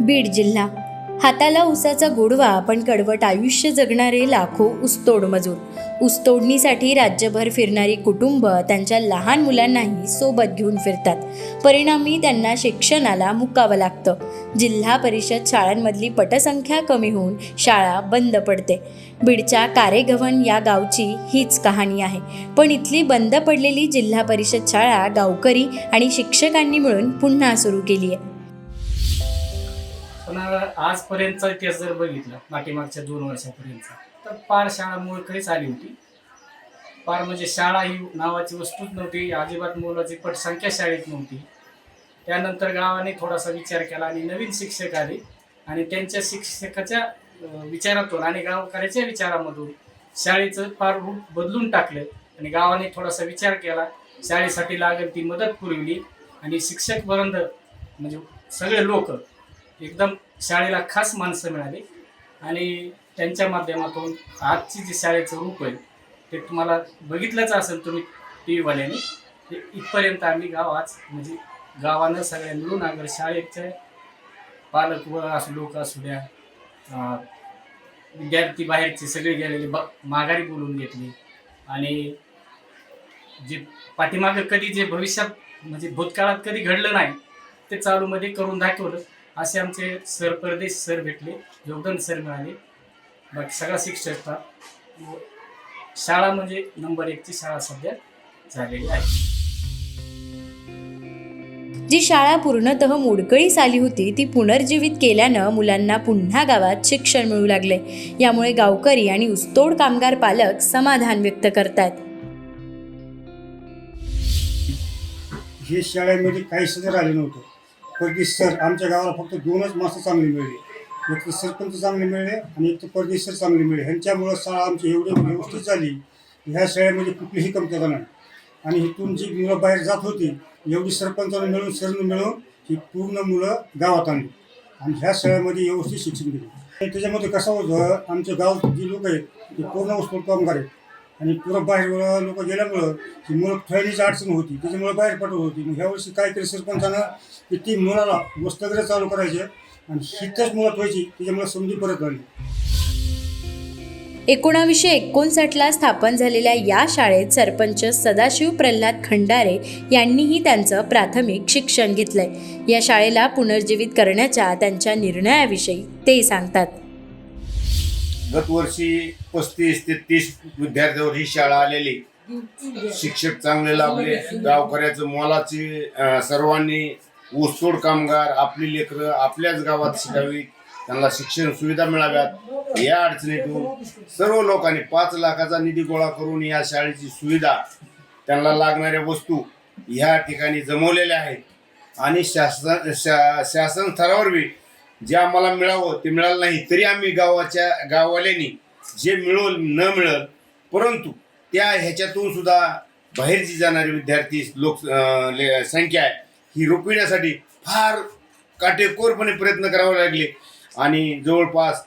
बीड जिल्हा. हाताला उसाचा गोडवा पण कडवट आयुष्य जगणारे लाखो ऊसतोड मजूर ऊसतोडणीसाठी राज्यभर फिरणारी कुटुंब त्यांच्या लहान मुलांनाही सोबत घेऊन फिरतात. परिणामी त्यांना शिक्षणाला मुकावं लागतं. जिल्हा परिषद शाळांमधली पटसंख्या कमी होऊन शाळा बंद पडते. बीडच्या कारेगव्हण या गावची हीच कहाणी आहे. पण इथली बंद पडलेली जिल्हा परिषद शाळा गावकरी आणि शिक्षकांनी मिळून पुन्हा सुरू केली आहे पण आजपर्यंतचा इतिहास जर बघितला पाठीमागच्या दोन वर्षापर्यंतचा तर पार शाळा मुळकळीच आली होती. पार म्हणजे शाळा ही नावाची वस्तूच नव्हती अजिबात मुलाची पटसंख्या शाळेत नव्हती. त्यानंतर गावाने थोडासा विचार केला आणि नवीन शिक्षक आले आणि त्यांच्या शिक्षकाच्या विचारातून आणि गावकऱ्याच्या विचारामधून शाळेचं फार रूप बदलून टाकलं आणि गावाने थोडासा विचार केला. शाळेसाठी लागेल ती मदत पुरवली आणि शिक्षक वृंद म्हणजे सगळे लोक एकदम शाळेला खास माणसं मिळाली. आणि त्यांच्या माध्यमातून आजची जी शाळेचं रूप आहे ते तुम्हाला बघितलंच असेल तुम्ही टी व्हीवाल्याने ते इथपर्यंत आम्ही गाव आज म्हणजे गावानं सगळ्या मिळून अगर शाळेचे पालक व असू लोक असू द्या विद्यार्थी बाहेरचे सगळे गेलेले ब माघारी बोलून घेतले. आणि जे पाठीमागं कधी जे भविष्यात म्हणजे भूतकाळात कधी घडलं नाही ते चालूमध्ये करून दाखवलं. असे आमचे सर परदेश सर भेटले. योगदान सर मिळाले. बाकी सगळा शिक्षक स्टाफ व शाळा म्हणजे नंबर एकची शाळा सध्या झालेली आहे. जी शाळा पूर्णतः मोडकळीस आली होती ती पुनर्जीवित केल्यानं मुलांना पुन्हा गावात शिक्षण मिळू लागले. यामुळे गावकरी आणि ऊसतोड कामगार पालक समाधान व्यक्त करतात हे शाळेमध्ये काही सदर आले नव्हतं. परदेश सर आमच्या गावाला फक्त दोनच माणसं चांगली मिळली. एक तर सरपंच चांगले मिळले आणि एक तर परदेश सर चांगले मिळले. ह्यांच्यामुळं शाळा आमची एवढी व्यवस्थित झाली. ह्या शाळेमध्ये कुठलीही कमतरता नाही. आणि इथून जी मुलं बाहेर जात होती एवढी सरपंचानं मिळून सरनं मिळून ही पूर्ण मुलं गावात आणली. आणि ह्या शाळेमध्ये व्यवस्थित शिक्षण दिले. आणि त्याच्यामध्ये कसं होतं आमच्या गाव जी लोक आहेत ते पूर्ण वस्तू कामगार आहेत. आणि पुरं बाहेर लोक गेल्यामुळं ती मुलं खेळण्याची अडचण होती त्याच्यामुळे बाहेर पडत होती. मग ह्यावर्षी काहीतरी सरपंचानं की ती मुलाला वस्तगृह चालू करायचे आणि हिथंच मुलं व्हायची त्याच्यामुळे समजून परत आली. एकोणावीसशे एकोणसाठला स्थापन झालेल्या या शाळेत सरपंच सदाशिव प्रल्हाद खंडारे यांनीही त्यांचं प्राथमिक शिक्षण घेतलंय. या शाळेला पुनर्जीवित करण्याच्या त्यांच्या निर्णयाविषयी ते सांगतात. गतवर्षी पस्तीस ते तीस विद्यार्थ्यावर ही शाळा आलेली. शिक्षक चांगले लाभले. गावकऱ्याचं मोलाची सर्वांनी ऊसतोड कामगार आपली लेकरं आपल्याच गावात शिकावी. त्यांना शिक्षण सुविधा मिळाव्यात. या अडचणीतून सर्व लोकांनी पाच लाखाचा निधी गोळा करून या शाळेची सुविधा त्यांना लागणाऱ्या वस्तू ह्या ठिकाणी जमवलेल्या आहेत. आणि शासन शा शासन स्तरावर बी जे आम्हाला मिळावं ते मिळालं नाही तरी आम्ही गावाच्या गाववाल्यांनी जे मिळवल न मिळल परंतु त्या ह्याच्यातून सुद्धा बाहेरची जाणारी विद्यार्थी लोक ले- संख्या आहे ही रोखविण्यासाठी फार काटेकोरपणे प्रयत्न करावे लागले. आणि जवळपास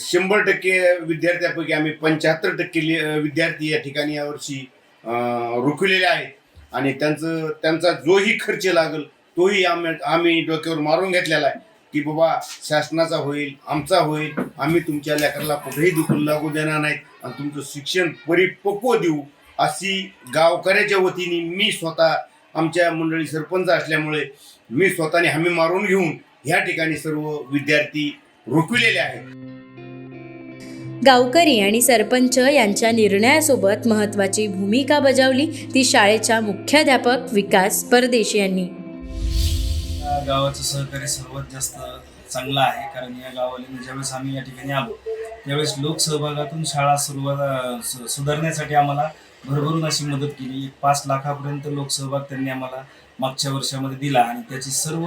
शंभर टक्के विद्यार्थ्यापैकी आम्ही पंच्याहत्तर टक्के ले- विद्यार्थी या ठिकाणी यावर्षी अं, रोखविलेले आहेत. आणि त्यांचं त्यांचा जोही खर्च लागेल तोही आम्ही आम्ही डोक्यावर मारून घेतलेला आहे. की बाबा शासनाचा होईल आमचा होईल आम्ही तुमच्या लेकराला कुठेही दुखून लागू देणार नाहीत आणि तुमचं शिक्षण परिपक्व देऊ अशी गावकऱ्याच्या वतीने मी स्वतः आमच्या मंडळी सरपंच असल्यामुळे मी स्वतःने हमी मारून घेऊन ह्या ठिकाणी सर्व विद्यार्थी रोखविलेले आहेत. गावकरी आणि सरपंच यांच्या निर्णयासोबत महत्त्वाची भूमिका बजावली. ती शाळेच्या मुख्याध्यापक विकास परदेशी यांनी. गावाचं सहकार्य सर्वात जास्त चांगलं आहे. कारण या गावाला ज्यावेळेस आम्ही या ठिकाणी आलो त्यावेळेस लोकसहभागातून शाळा सुरुवात सु- सुधारण्यासाठी आम्हाला भरभरून अशी मदत केली. एक पाच लाखापर्यंत लोकसहभाग त्यांनी आम्हाला मागच्या वर्षामध्ये दिला आणि त्याची सर्व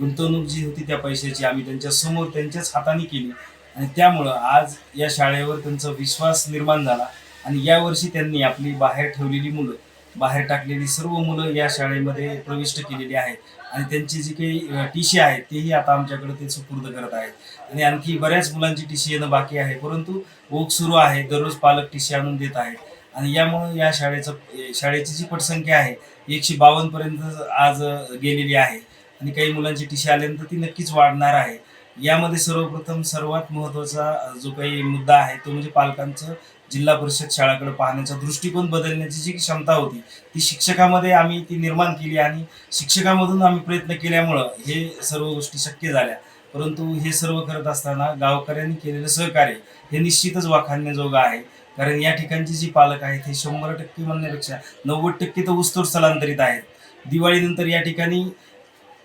गुंतवणूक जी होती त्या पैशाची आम्ही त्यांच्यासमोर त्यांच्याच हाताने केली. आणि त्यामुळं आज या शाळेवर त्यांचा विश्वास निर्माण झाला आणि यावर्षी त्यांनी आपली बाहेर ठेवलेली मुलं बाहेर टाकलेली सर्व मुलं या शाळेमध्ये प्रविष्ट केलेली आहेत. आणि त्यांची जी काही टी सी आहेत तेही आता आमच्याकडे ते सुपूर्द करत आहेत. आणि आणखी बऱ्याच मुलांची टी सी येणं बाकी आहे परंतु ओघ सुरू आहे दररोज पालक टी सी आणून देत आहेत. आणि यामुळं या शाळेचं शाळेची जी पटसंख्या आहे एकशे बावन्न पर्यंत आज गेलेली आहे. आणि काही मुलांची टी सी आल्यानंतर ती नक्कीच वाढणार आहे. यामध्ये सर्वप्रथम सर्वात महत्त्वाचा जो काही मुद्दा आहे तो म्हणजे पालकांचं जिल्हा परिषद शाळाकडे पाहण्याचा दृष्टिकोन बदलण्याची जी क्षमता होती ती शिक्षकामध्ये आम्ही ती निर्माण केली आणि शिक्षकामधून आम्ही प्रयत्न केल्यामुळं हे सर्व गोष्टी शक्य झाल्या. परंतु हे सर्व करत असताना गावकऱ्यांनी केलेलं सहकार्य हे निश्चितच वाखाणण्याजोगं आहे. कारण या ठिकाणचे जे पालक आहेत हे शंभर टक्के म्हणण्यापेक्षा नव्वद टक्के तर उस्तोड स्थलांतरित आहेत. दिवाळीनंतर या ठिकाणी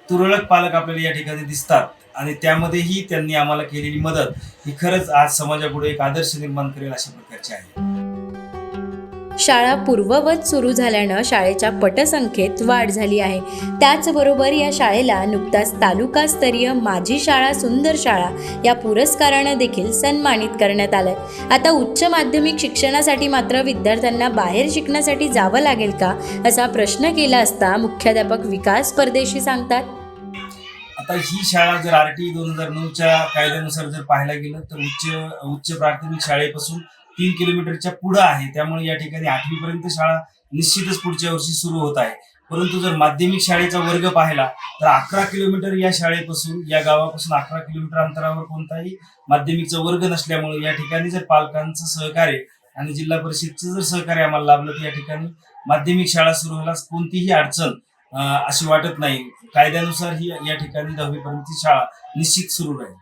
तुरळक पालक आपल्याला या ठिकाणी दिसतात. आणि त्यामध्येही त्यांनी आम्हाला केलेली मदत ही खरंच आज समाजापुढे एक आदर्श निर्माण करेल अशा प्रकारची आहे. शाळा पूर्ववत सुरू झाल्यानं शाळेच्या पटसंख्येत वाढ झाली आहे. त्याचबरोबर या शाळेला नुकताच तालुकास्तरीय माझी शाळा सुंदर शाळा या पुरस्कारानं देखील सन्मानित करण्यात आलंय. आता उच्च माध्यमिक शिक्षणासाठी मात्र विद्यार्थ्यांना बाहेर शिकण्यासाठी जावं लागेल का असा प्रश्न केला असता मुख्याध्यापक विकास परदेशी सांगतात. आता ही शाळा जर आर टी दोन हजार नऊच्या कायद्यानुसार जर पाहायला गेलं तर उच्च उच्च प्राथमिक शाळेपासून तीन किलोमीटरच्या पुढं आहे. त्यामुळे या ठिकाणी आठवीपर्यंत शाळा निश्चितच पुढच्या वर्षी सुरू होत आहे. परंतु जर माध्यमिक शाळेचा वर्ग पाहिला तर अकरा किलोमीटर या शाळेपासून या गावापासून अकरा किलोमीटर अंतरावर कोणताही माध्यमिकचा वर्ग नसल्यामुळे या ठिकाणी जर पालकांचं सहकार्य आणि जिल्हा परिषदचं जर सहकार्य आम्हाला लाभलं तर या ठिकाणी माध्यमिक शाळा सुरू होण्यास कोणतीही अडचण अशी वाटत नाही. कायद्यानुसार ही या ठिकाणी दहावीपर्यंतची शाळा निश्चित सुरू राहील.